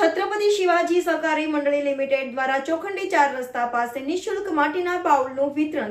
છત્રપતિ શિવાજી સહકારી મંડળી લિમિટેડ દ્વારા ચોખંડી ચાર રસ્તા પાસે નિઃશુલ્ક માટીના બાઉલનું વિતરણ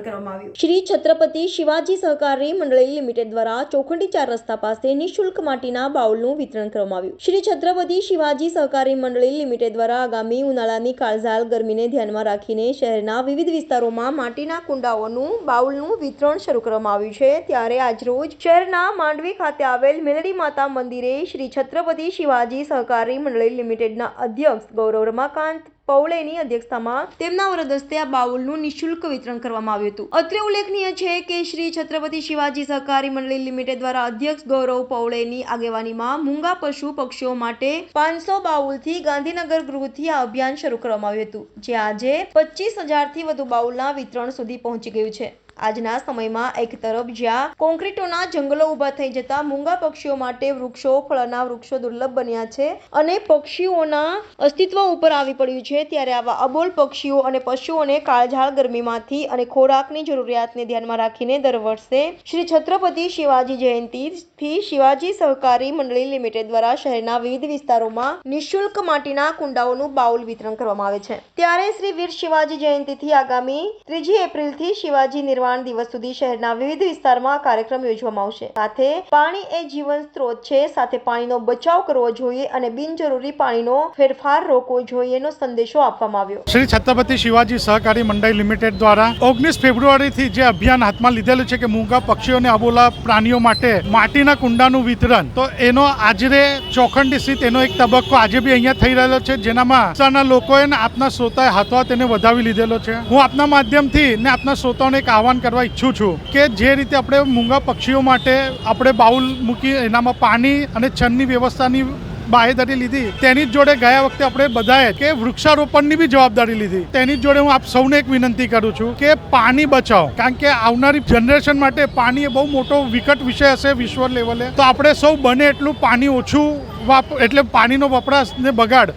વિતરણ કરવામાં આવ્યું. શ્રી છત્રપતિ શિવાજી સહકારી મંડળી લિમિટેડ દ્વારા આગામી ઉનાળાની કાળઝાળ ગરમીને ધ્યાનમાં રાખીને શહેરના વિવિધ વિસ્તારોમાં માટીના કુંડાઓનું બાઉલનું વિતરણ શરૂ કરવામાં આવ્યું છે. ત્યારે આજરોજ શહેરના માંડવી ખાતે આવેલ મેલડી માતા મંદિરે શ્રી છત્રપતિ શિવાજી સહકારી મંડળી લિમિટેડના અધ્યક્ષ ગૌરવ રમાકાંત પૌલેની અધ્યક્ષતામાં તેમના વરદ આ બાઉલનું નિઃશુલ્ક વિતરણ કરવામાં આવ્યું હતું. અત્રે ઉલ્લેખનીય છે કે શ્રી છત્રપતિ શિવાજી સહકારી મંડળી લિમિટેડ દ્વારા અધ્યક્ષ ગૌરવ પૌળેની આગેવાનીમાં મૂંગા પશુ પક્ષીઓ માટે પાંચસો બાઉલથી ગાંધીનગર ગૃહથી આ અભિયાન શરૂ કરવામાં આવ્યું હતું, જે આજે પચીસ હજારથી વધુ બાઉલના વિતરણ સુધી પહોંચી ગયું છે. આજના સમયમાં એક તરફ જ્યાં કોન્ક્રીટોના જંગલો ઊભા થઈ જતા મૂંગા પક્ષીઓ માટે વૃક્ષો, ફળના વૃક્ષો દુર્લભ બન્યા છે અને પક્ષીઓના અસ્તિત્વ ઉપર આવી પડ્યું છે ત્યારે આવા અબોલ પક્ષીઓ અને પશુઓને કાળઝાળ ગરમીમાંથી અને ખોરાકની જરૂરિયાતને ધ્યાનમાં રાખીને દર વર્ષે શ્રી છત્રપતિ શિવાજી જયંતિથી શિવાજી સહકારી મંડળી લિમિટેડ દ્વારા શહેરના વિવિધ વિસ્તારોમાં નિઃશુલ્ક માટીના કુંડાઓનું બાઉલ વિતરણ કરવામાં આવે છે. ત્યારે શ્રી વીર શિવાજી જયંતિથી આગામી ત્રીજી એપ્રિલથી શિવાજી નિર્વાણ દિવસ સુધી શહેરના વિવિધ વિસ્તારમાં કાર્યક્રમ યોજવામાં આવશે. સાથે પાણી એ જીવન સ્ત્રોત છે, સાથે પાણીનો બચાવ કરવો જોઈએ અને બિનજરૂરી પાણીનો ફેરફાર રોકવો જોઈએનો સંદેશો આપવામાં આવ્યો. શ્રી છત્રપતિ શિવાજી સહકારી મંડળ લિમિટેડ દ્વારા ઓગણીસ ફેબ્રુઆરીથી જે અભિયાન હાથમાં લીધેલું છે કે મૂંગા પક્ષીઓને અબોલા પ્રાણીઓ માટે માટીના કુંડાનું વિતરણ, તો એનો આજરે ચોખંડી સ્થિત એનો એક તબક્કો આજે બી અહીંયા થઈ રહેલો છે, જેનામાં વિસ્તારના લોકોએ ને આપના શ્રોતાએ હાથો તેને વધાવી લીધેલો છે. હું આપના માધ્યમથી ને આપના શ્રોતાઓને એક આહવાન કરવા ઈચ્છું છું કે જે રીતે આપણે મૂંગા પક્ષીઓ માટે આપણે બાઉલ મૂકી, એનામાં પાણી અને છનની વ્યવસ્થાની બાહેધરી લીધી. તેની જ જોડે ગયા વખતે આપણે બધાએ કે વૃક્ષારોપણની બી જવાબદારી લીધી. તેની જ જોડે હું આપ સૌને એક વિનંતી કરું છું કે પાણી બચાવો. કારણ કે આવનારી જનરેશન માટે પાણી એ બહુ મોટો વિકટ વિષય હશે વિશ્વ લેવલે. તો આપણે સૌ બને એટલું પાણી ઓછું વાપ, એટલે પાણીનો વપરાશ ને બગાડ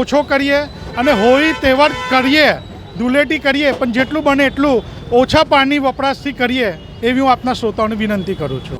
ઓછો કરીએ અને હોળી તહેવાર કરીએ, ધૂળેટી કરીએ, પણ જેટલું બને એટલું ઓછા પાણી વપરાશથી કરીએ એવી હું આપના શ્રોતાઓને વિનંતી કરું છું.